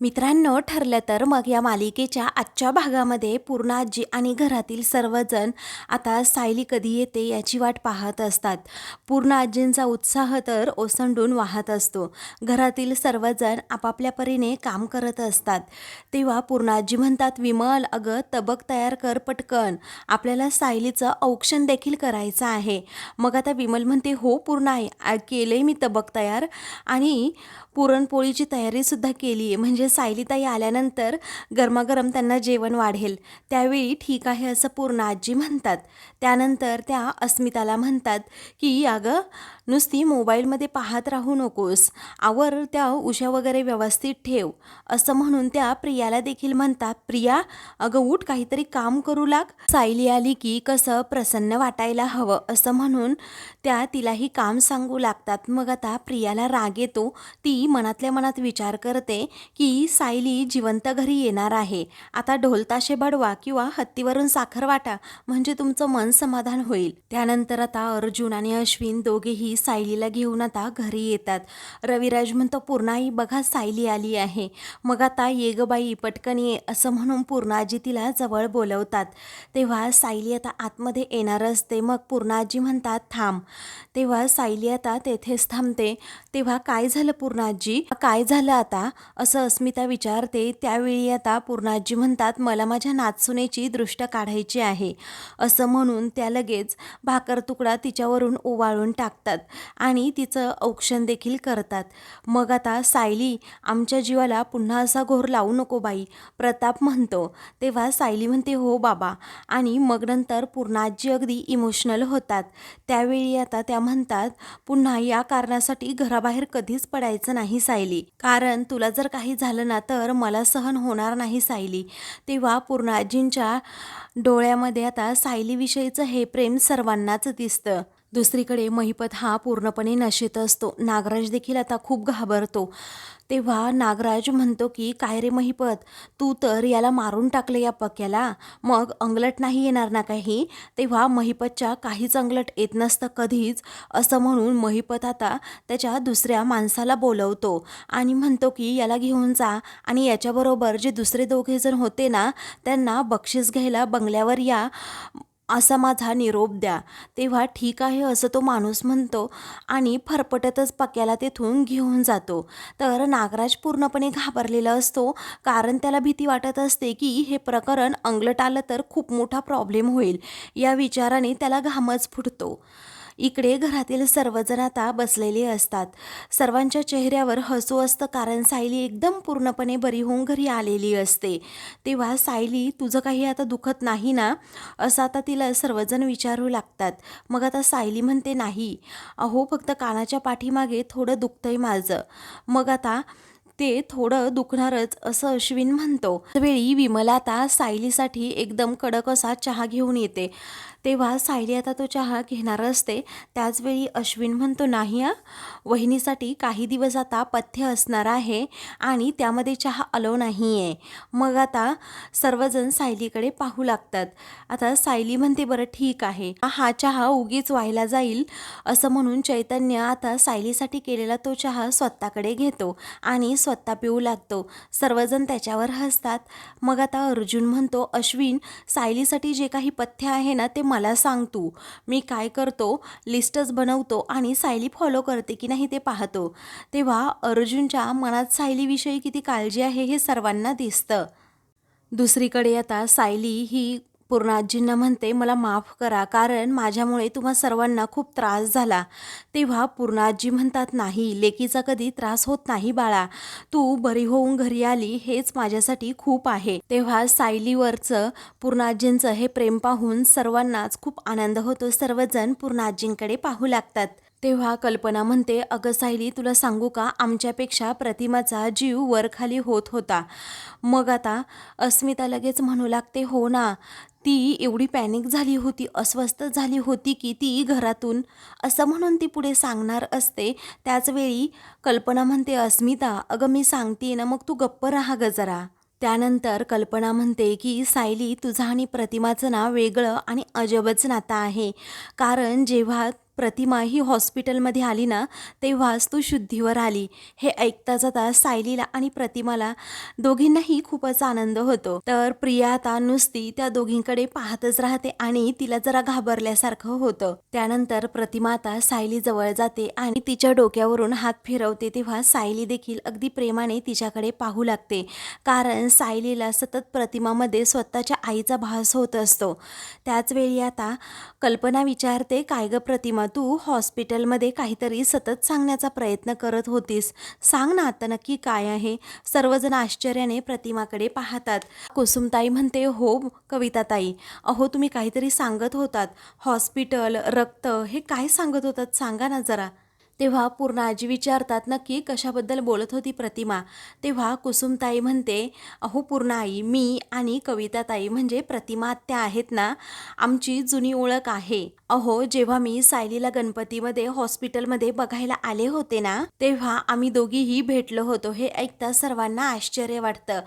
मित्रांनो ठरलं तर मग या मालिकेच्या आजच्या भागामध्ये पूर्ण आजी आणि घरातील सर्वजण आता सायली कधी येते याची वाट पाहत असतात. पूर्ण आजींचा उत्साह तर ओसंडून वाहत असतो. घरातील सर्वजण आपापल्या परीने काम करत असतात. तेव्हा पूर्ण आजी म्हणतात विमल अगं तबक तयार कर पटकन. आपल्याला सायलीचं औक्षण देखील करायचं आहे. मग आता विमल म्हणते हो पूर्ण आहे. केलं आहे मी तबक तयार आणि पुरणपोळीची तयारीसुद्धा केली आहे म्हणजे सायलीताई आल्यानंतर गरमागरम त्यांना जेवण वाढेल. त्यावेळी ठीक आहे असं पूर्ण आजी म्हणतात. त्यानंतर त्या अस्मिताला म्हणतात की अगं नुसती मोबाईलमध्ये पाहत राहू नकोस. आवर त्या उशा वगैरे व्यवस्थित ठेव. असं म्हणून त्या प्रियाला देखील म्हणतात प्रिया अगं उठ काहीतरी काम करू लाग. सायली आली की कसं प्रसन्न वाटायला हवं असं म्हणून त्या तिलाही काम सांगू लागतात. मग आता प्रियाला राग येतो. ती मनातल्या मनात विचार करते की सायली जिवंत घरी येणार आहे. आता ढोलताशे बडवा किंवा हत्तीवरून साखर वाटा म्हणजे तुमचं मन समाधान होईल. त्यानंतर आता अर्जुन आणि अश्विन दोघेही सायलीला घेऊन आता घरी येतात. रविराज म्हणतो पूर्णाई बघा सायली आली आहे. मग आता ये ग बाई पटकन ये असं म्हणून पूर्णाजी तिला जवळ बोलवतात. तेव्हा सायली आता आतमध्ये येणार असते. मग पूर्णाजी म्हणतात थांब. तेव्हा सायली आता तेथेच थांबते. तेव्हा काय झालं पूर्णाजी? काय झालं आता? असं अस्मिता विचारते त्यावेळी आता पूर्णाजी म्हणतात मला माझ्या नाचसुनेची दृष्ट काढायची आहे. असं म्हणून त्या लगेच भाकर तुकडा तिच्यावरून ओवाळून टाकतात आणि तिचं औक्षण देखील करतात. मग आता सायली आमच्या जीवाला पुन्हा असा घोर लावू नको बाई प्रताप म्हणतो. तेव्हा सायली म्हणते हो बाबा. आणि मग नंतर पूर्णाजी अगदी इमोशनल होतात. त्यावेळी आता त्या म्हणतात पुन्हा या कारणासाठी घराबाहेर कधीच पडायचं नाही सायली. कारण तुला जर काही झालं ना तर मला सहन होणार नाही सायली. तेव्हा पूर्णाजींच्या डोळ्यामध्ये आता सायलीविषयीचं हे प्रेम सर्वांनाच दिसतं. दुसरीकडे महिपत हा पूर्णपणे नशेत असतो. नागराज देखील आता खूप घाबरतो. तेव्हा नागराज म्हणतो की काय रे महिपत? तू तर याला मारून टाकलं या पक्याला. मग अंगलट नाही येणार ना काही? तेव्हा महिपतच्या काहीच अंगलट येत नसतं कधीच. असं म्हणून महिपत आता त्याच्या दुसऱ्या माणसाला बोलवतो आणि म्हणतो की याला घेऊन जा आणि याच्याबरोबर जे दुसरे दोघे जण होते ना त्यांना बक्षीस घ्यायला बंगल्यावर या. असा माझा निरोप द्या. तेव्हा ठीक आहे असं तो माणूस म्हणतो आणि फरफटतच पक्याला तेथून घेऊन जातो. तर नागराज पूर्णपणे घाबरलेला असतो. कारण त्याला भीती वाटत असते की हे प्रकरण अंगलट आलं तर खूप मोठा प्रॉब्लेम होईल. या विचाराने त्याला घामच फुटतो. इकडे घरातील सर्वजण आता बसलेले असतात. सर्वांच्या चेहऱ्यावर हसू असतं कारण सायली एकदम पूर्णपणे बरी होऊन घरी आलेली असते. तेव्हा सायली तुझं काही आता दुखत नाही ना? असं आता तिला सर्वजण विचारू लागतात. मग आता सायली म्हणते नाही. अहो फक्त कानाच्या पाठीमागे थोडं दुखतंय माझं. मग आता ते थोडं दुखणारच असं अश्विन म्हणतो. वेळी विमला आता सायलीसाठी एकदम कडक असा चहा घेऊन येते. तेव्हा सायली आता तो चहा घेणार असते. त्याचवेळी अश्विन म्हणतो नाही आ वहिनीसाठी काही दिवस आता पथ्य असणार आहे आणि त्यामध्ये चहा अलो नाही आहे मग आता सर्वजण सायलीकडे पाहू लागतात. आता सायली म्हणते बरं ठीक आहे. हा चहा उगीच व्हायला जाईल. असं म्हणून चैतन्य आता सायलीसाठी केलेला तो चहा स्वतःकडे घेतो आणि स्वतः पिऊ लागतो. सर्वजण त्याच्यावर हसतात. मग आता अर्जुन म्हणतो अश्विन सायलीसाठी जे काही पथ्य आहे ना ते मला सांग तू. मी काय करतो लिस्टच बनवतो आणि सायली फॉलो करते की नाही ते पाहतो. तेव्हा अर्जुनच्या मनात सायलीविषयी किती काळजी आहे हे सर्वांना दिसतं. दुसरीकडे आता सायली ही पूर्णाजींना म्हणते मला माफ करा कारण माझ्यामुळे तुम्हा सर्वांना खूप त्रास झाला. तेव्हा पूर्णाजी म्हणतात नाही लेकीचा कधी त्रास होत नाही बाळा. तू बरी होऊन घरी आली हेच माझ्यासाठी खूप आहे. तेव्हा सायलीवरचं पूर्णाजींचं हे प्रेम पाहून सर्वांनाच खूप आनंद होतो. सर्वजण पूर्णाजींकडे पाहू लागतात. तेव्हा कल्पना म्हणते अगं सायली तुला सांगू का? आमच्यापेक्षा प्रतिमाचा जीव वरखाली होत होता. मग आता अस्मिता लगेच म्हणू लागते हो ना ती एवढी पॅनिक झाली होती अस्वस्थ झाली होती की ती घरातून असं म्हणून ती पुढे सांगणार असते. त्याचवेळी कल्पना म्हणते अस्मिता अगं मी सांगते ना मग तू गप्प राहा ग जरा. त्यानंतर कल्पना म्हणते की सायली तुझं आणि प्रतिमाचं नाव वेगळं आणि अजबच नातं आहे. कारण जेव्हा प्रतिमा ही हॉस्पिटलमध्ये आली ना तेव्हाच तू शुद्धीवर आली. हे ऐकता जाता सायलीला आणि प्रतिमाला दोघींनाही खूपच आनंद होतो. तर प्रिया आता नुसती त्या दोघींकडे पाहतच राहते आणि तिला जरा घाबरल्यासारखं होतं. त्यानंतर प्रतिमा आता सायली जवळ जाते आणि तिच्या डोक्यावरून हात फिरवते तेव्हा सायली देखील अगदी प्रेमाने तिच्याकडे पाहू लागते. कारण सायलीला सतत प्रतिमामध्ये स्वतःच्या आईचा भास होत असतो. त्याच वेळी आता कल्पना विचारते काय ग प्रतिमा तू हॉस्पिटलमध्ये काहीतरी सतत सांगण्याचा प्रयत्न करत होतीस. सांग ना आता नक्की काय आहे. सर्वजण आश्चर्याने प्रतिमाकडे पाहतात. कुसुमताई म्हणते हो कविताताई. अहो तुम्ही काहीतरी सांगत होतात. हॉस्पिटल रक्त हे काय सांगत होतात? सांगा ना जरा. तेव्हा पूर्ण आजी विचारतात नक्की कशाबद्दल बोलत होती प्रतिमा? तेव्हा कुसुमताई म्हणते अहो पूर्ण आई मी आणि कविताताई म्हणजे प्रतिमा त्या आहेत ना आमची जुनी ओळख आहे. अहो जेव्हा मी सायलीला गणपतीमध्ये हॉस्पिटलमध्ये बघायला आले होते ना तेव्हा आम्ही दोघीही भेटलो होतो. हे ऐकता सर्वांना आश्चर्य वाटतं.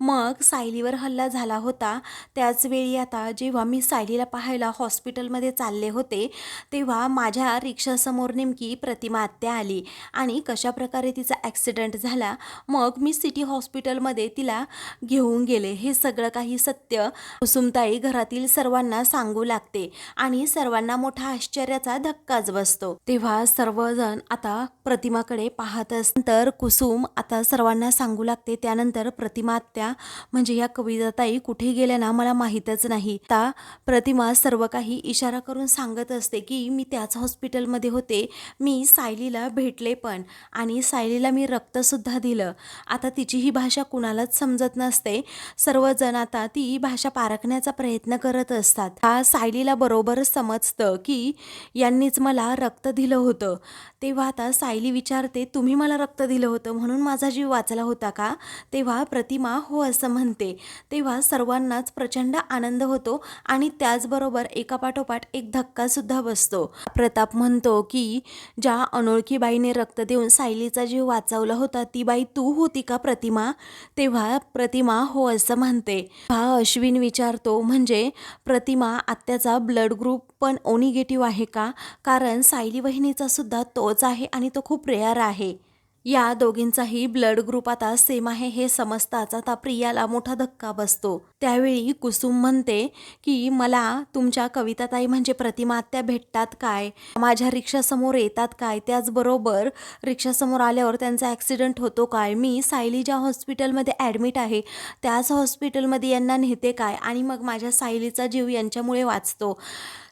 मग सायलीवर हल्ला झाला होता. त्याच वेळी आता जेव्हा मी सायलीला पाहायला हॉस्पिटलमध्ये चालले होते तेव्हा माझ्या रिक्षासमोर नेमकी प्रतिमा आत्या आली आणि कशा प्रकारे तिचा ॲक्सिडेंट झाला मग मी सिटी हॉस्पिटलमध्ये तिला घेऊन गेले. हे सगळं काही सत्य कुसुमताई घरातील सर्वांना सांगू लागते आणि सर्वांना मोठा आश्चर्याचा धक्काच बसतो. तेव्हा सर्वजण आता प्रतिमाकडे पाहत तर कुसुम आता सर्वांना सांगू लागते त्यानंतर प्रतिमा आत्या म्हणजे या कविताताई कुठे गेल्या ना मला माहीतच नाही. आता प्रतिमा सर्व काही इशारा करून सांगत असते की मी त्याच हॉस्पिटलमध्ये होते मी सायलीला भेटले पण आणि सायलीला मी रक्तसुद्धा दिलं. आता तिची ही भाषा कुणालाच समजत नसते. सर्वजण आता ती भाषा पारखण्याचा प्रयत्न करत असतात. हा सायलीला बरोबरच समजतं की यांनीच मला रक्त दिलं होतं. तेव्हा आता सायली विचारते तुम्ही मला रक्त दिलं होतं म्हणून माझा जीव वाचला होता का? तेव्हा प्रतिमा हो असं म्हणते. तेव्हा सर्वांनाच प्रचंड आनंद होतो आणि त्याचबरोबर एकापाठोपाठ एक धक्कासुद्धा बसतो. प्रताप म्हणतो की ज्या अनोळखी बाईने रक्त देऊन सायलीचा जीव वाचवला होता. ती बाई तू होती का प्रतिमा? तेव्हा प्रतिमा हो असं म्हणते. हा अश्विन विचारतो म्हणजे प्रतिमा आत्याचा ब्लड ग्रुप पण ओ निगेटिव्ह आहे का? कारण सायली वहिनीचा सुद्धा तोच आहे आणि तो खूप रेअर आहे. या दोघींचाही ब्लड ग्रुप आता सेम आहे हे समजताच आता प्रियाला मोठा धक्का बसतो. त्यावेळी कुसुम म्हणते की मला तुमच्या कविताताई म्हणजे प्रतिमात्या भेटतात काय? माझ्या रिक्षासमोर येतात काय? त्याचबरोबर रिक्षासमोर आल्यावर त्यांचा ॲक्सिडेंट होतो काय? मी सायली ज्या हॉस्पिटलमध्ये ॲडमिट आहे. त्याच हॉस्पिटलमध्ये यांना नेते काय? आणि मग माझ्या सायलीचा जीव यांच्यामुळे वाचतो.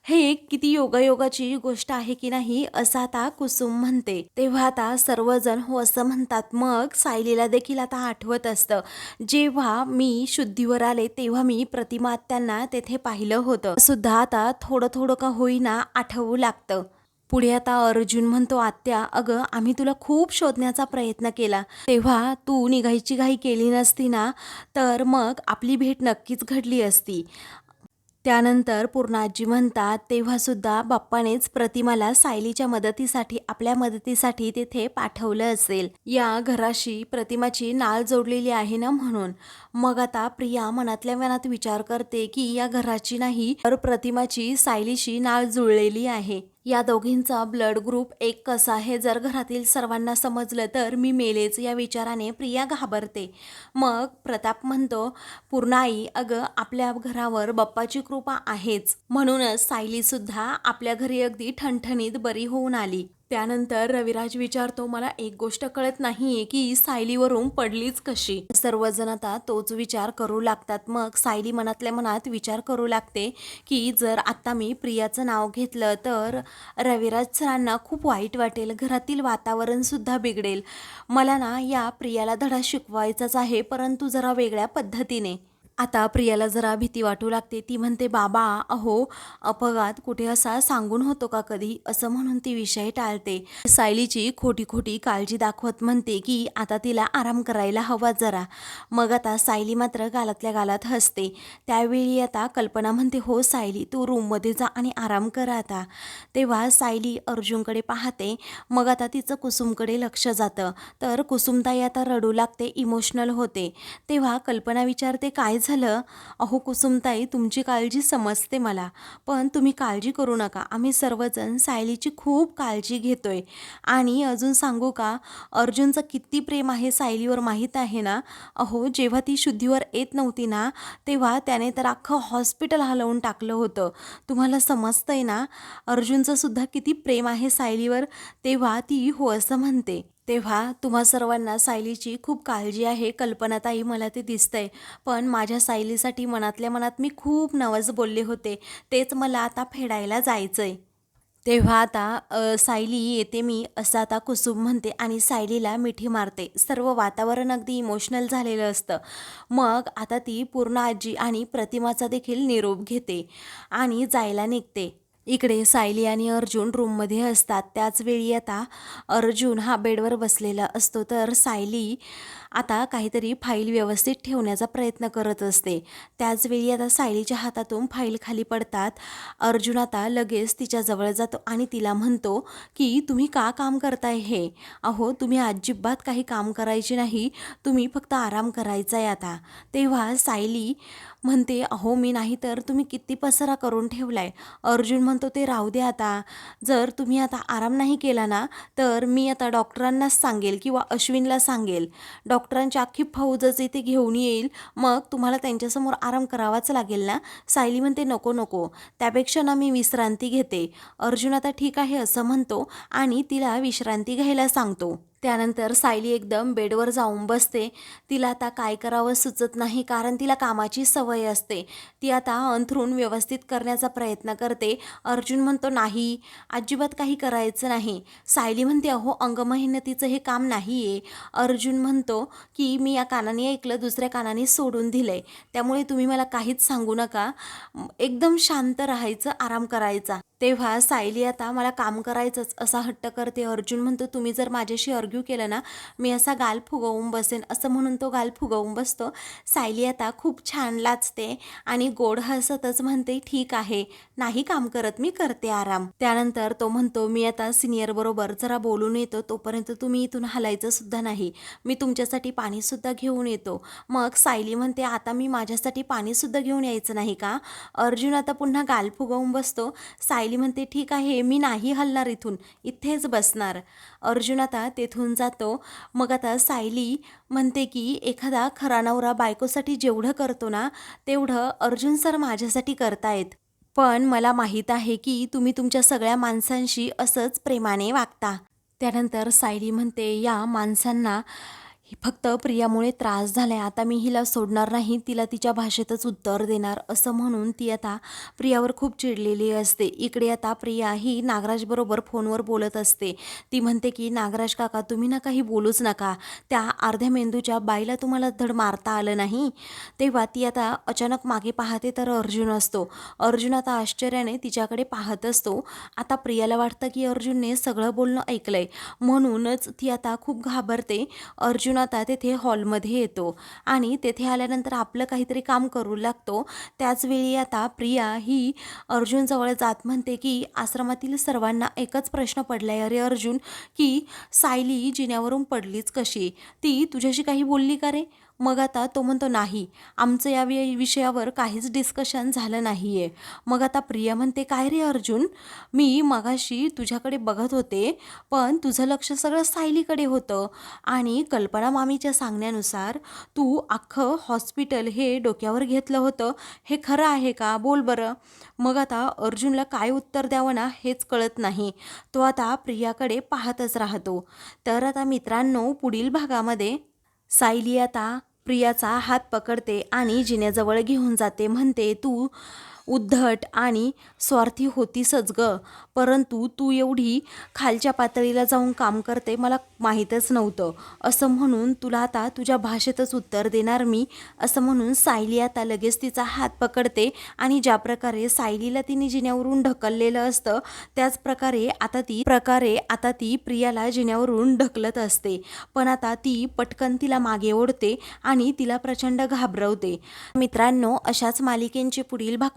हे किती योगायोगाची गोष्ट आहे की नाही असं आता कुसुम म्हणते. तेव्हा आता सर्वजण हो असं म्हणतात. मग सायलीला देखील आता आठवत असतं. जेव्हा मी शुद्धीवर आले तेव्हा मी प्रतिमा त्यांना तेथे पाहिलं होतं. सुद्धा आता थोडं थोडं का होईना आठवू लागतं. पुढे आता अर्जुन म्हणतो आत्या अगं आम्ही तुला खूप शोधण्याचा प्रयत्न केला. तेव्हा तू निघायची घाई केली नसती ना तर मग आपली भेट नक्कीच घडली असती. त्यानंतर पूर्णाजी म्हणतात तेव्हासुद्धा बाप्पानेच प्रतिमाला सायलीच्या मदतीसाठी आपल्या मदतीसाठी तेथे पाठवलं असेल. या घराशी प्रतिमाची नाळ जोडलेली आहे ना म्हणून. मग आता प्रिया मनातल्या मनात विचार करते की या घराची नाही तर प्रतिमाची सायलीशी नाळ जुळलेली आहे. या दोघींचा ब्लड ग्रुप एक कसा हे जर घरातील सर्वांना समजलं तर मी मेलेच या विचाराने प्रिया घाबरते. मग प्रताप म्हणतो पूर्ण आई अगं आपल्या घरावर बाप्पाची कृपा आहेच. म्हणूनच सायली सुद्धा आपल्या घरी अगदी ठणठणीत बरी होऊन आली. त्यानंतर रविराज विचारतो मला एक गोष्ट कळत नाहीये की सायलीवरून पडलीच कशी? सर्वजण आता तोच विचार करू लागतात. मग सायली मनातल्या मनात विचार करू लागते की जर आता मी प्रियाचं नाव घेतलं तर रविराज सरांना खूप वाईट वाटेल घरातील वातावरणसुद्धा बिघडेल. मला ना या प्रियाला धडा शिकवायचाच आहे परंतु जरा वेगळ्या पद्धतीने. आता प्रियाला जरा भीती वाटू लागते. ती म्हणते बाबा अहो अपघात कुठे असा सांगून होतो का कधी? असं म्हणून ती विषय टाळते. सायलीची खोटी खोटी काळजी दाखवत म्हणते की आता तिला आराम करायला हवा जरा. मग आता सायली मात्र गालातल्या गालात हसते. त्यावेळी आता कल्पना म्हणते हो सायली तू रूममध्ये जा आणि आराम कर आता. तेव्हा सायली अर्जुनकडे पाहते. मग आता तिचं कुसुमकडे लक्ष जातं. तर कुसुमताई आता रडू लागते इमोशनल होते. तेव्हा कल्पना विचारते काय झालं अहो कुसुमताई तुमची काळजी समजते मला पण तुम्ही काळजी करू नका. आम्ही सर्वजण सायलीची खूप काळजी घेतो आहे आणि अजून सांगू का अर्जुनचं किती प्रेम आहे सायलीवर माहीत आहे ना? अहो जेव्हा ती शुद्धीवर येत नव्हती ना तेव्हा त्याने तर अख्खं हॉस्पिटल हलवून टाकलं होतं. तुम्हाला समजतंय ना अर्जुनचंसुद्धा किती प्रेम आहे सायलीवर तेव्हा ती हो असं म्हणते. तेव्हा तुम्हा सर्वांना सायलीची खूप काळजी आहे कल्पनाताई मला ते दिसतंय. पण माझ्या सायलीसाठी मनातल्या मनात मी खूप नवस बोलले होते. तेच मला आता फेडायला जायचं आहे तेव्हा आता सायली येते मी असं आता कुसुम म्हणते आणि सायलीला मिठी मारते. सर्व वातावरण अगदी इमोशनल झालेलं असतं. मग आता ती पूर्ण आजी आणि प्रतिमाचा देखील निरोप घेते आणि जायला निघते. इकडे सायली आणि अर्जुन रूममध्ये असतात. त्याच वेळी आता अर्जुन हा बेडवर बसलेला असतो. तर सायली आता काहीतरी फाईल व्यवस्थित ठेवण्याचा प्रयत्न करत असते. त्याचवेळी आता सायलीच्या हातातून फाईल खाली पडतात. अर्जुन आता लगेच तिच्याजवळ जातो आणि तिला म्हणतो की तुम्ही का काम करताय हे? अहो तुम्ही अजिबात काही काम करायचे नाही. तुम्ही फक्त आराम करायचा आहे आता. तेव्हा सायली म्हणते अहो मी नाही तर तुम्ही किती पसारा करून ठेवलाय. अर्जुन म्हणतो ते राहू दे आता. जर तुम्ही आता आराम नाही केला ना तर मी आता डॉक्टरांनाच सांगेल किंवा अश्विनला सांगेल. डॉक्टरांची अख्खी फौजच इथे घेऊन येईल. मग तुम्हाला त्यांच्यासमोर आराम करावाच लागेल ना? सायली म्हणते नको नको. त्यापेक्षा ना मी विश्रांती घेते. अर्जुन आता ठीक आहे असं म्हणतो आणि तिला विश्रांती घ्यायला सांगतो. त्यानंतर सायली एकदम बेडवर जाऊन बसते. तिला आता काय करावं सुचत नाही कारण तिला कामाची सवय असते. ती आता अंथरून व्यवस्थित करण्याचा प्रयत्न करते. अर्जुन म्हणतो नाही अजिबात काही करायचं नाही. सायली म्हणते अहो अंगमेहनतीचं हे काम नाही आहे अर्जुन म्हणतो की मी या कानाने ऐकलं दुसऱ्या कानाने सोडून दिलं आहे त्यामुळे तुम्ही मला काहीच सांगू नका. एकदम शांत राहायचं आराम करायचा. तेव्हा सायली आता मला काम करायचंच असा हट्ट करते. अर्जुन म्हणतो तुम्ही जर माझ्याशी अर्ग्यू केलं ना मी असा गाल फुगवून बसेन. असं म्हणून तो गाल फुगवून बसतो. सायली आता खूप छान लाचते आणि गोड हसतच म्हणते ठीक आहे नाही काम करत मी करते आराम. त्यानंतर तो म्हणतो मी आता सिनियर बरोबर जरा बोलून येतो तोपर्यंत तुम्ही इथून हलायचं सुद्धा नाही. मी तुमच्यासाठी पाणीसुद्धा घेऊन येतो. मग सायली म्हणते आता मी माझ्यासाठी पाणीसुद्धा घेऊन यायचं नाही का? अर्जुन आता पुन्हा गाल फुगवून बसतो. सायली सायली म्हणते ठीक आहे मी नाही हलणार इथून. इथेच बसणार. अर्जुन आता तेथून जातो. मग आता सायली म्हणते की एखादा खरा नवरा बायकोसाठी जेवढं करतो ना तेवढं अर्जुन सर माझ्यासाठी करतायत. पण मला माहीत आहे की तुम्ही तुमच्या सगळ्या माणसांशी असंच प्रेमाने वागता. त्यानंतर सायली म्हणते या माणसांना फक्त प्रियामुळे त्रास झालाय. आता मी हिला सोडणार नाही तिला तिच्या भाषेतच उत्तर देणार असं म्हणून ती आता प्रियावर खूप चिडलेली असते. इकडे आता प्रिया ही नागराजबरोबर फोनवर बोलत असते. ती म्हणते की नागराज काका तुम्ही ना काही बोलूच नका. त्या अर्ध्या मेंदूच्या बाईला तुम्हाला धड मारता आलं नाही. तेव्हा ती आता अचानक मागे पाहते तर अर्जुन असतो. अर्जुन आता आश्चर्याने तिच्याकडे पाहत असतो. आता प्रियाला वाटतं की अर्जुनने सगळं बोलणं ऐकलंय. म्हणूनच ती आता खूप घाबरते. अर्जुन आता तेथे हॉलमध्ये येतो. आणि तेथे आल्यानंतर आपलं काहीतरी काम करू लागतो. त्याचवेळी आता प्रिया ही अर्जुनजवळ जात म्हणते की आश्रमातील सर्वांना एकच प्रश्न पडलाय. अरे अर्जुन की सायली जिन्यावरून पडलीच कशी? ती तुझ्याशी काही बोलली का रे? मग आता तो म्हणतो नाही आमचं या वि विषयावर काहीच डिस्कशन झालं नाही आहे मग आता प्रिया म्हणते काय रे अर्जुन? मी मगाशी तुझ्याकडे बघत होते पण तुझं लक्ष सगळं सायलीकडे होतं आणि कल्पना मामीच्या सांगण्यानुसार तू अख्खं हॉस्पिटल हे डोक्यावर घेतलं होतं. हे खरं आहे का? बोल बरं. मग आता अर्जुनला काय उत्तर द्यावं ना हेच कळत नाही. तो आता प्रियाकडे पाहतच राहतो. तर आता मित्रांनो पुढील भागामध्ये सायली आता प्रियाचा हात पकडते आणि जिन्याजवळ घेऊन जाते म्हणते तू उद्धट आणि स्वार्थी होतीसच ग परंतु तू एवढी खालच्या पातळीला जाऊन काम करते मला माहीतच नव्हतं. असं म्हणून तुला आता तुझ्या भाषेतच उत्तर देणार मी. असं म्हणून सायली आता लगेच तिचा हात पकडते आणि ज्या प्रकारे सायलीला तिने जिन्यावरून ढकललेलं असतं त्याच प्रकारे आता ती प्रकारे आता ती प्रियाला जिन्यावरून ढकलत असते. पण आता ती पटकन तिला मागे ओढते आणि तिला प्रचंड घाबरवते. मित्रांनो अशाच मालिकेंचे पुढील भाग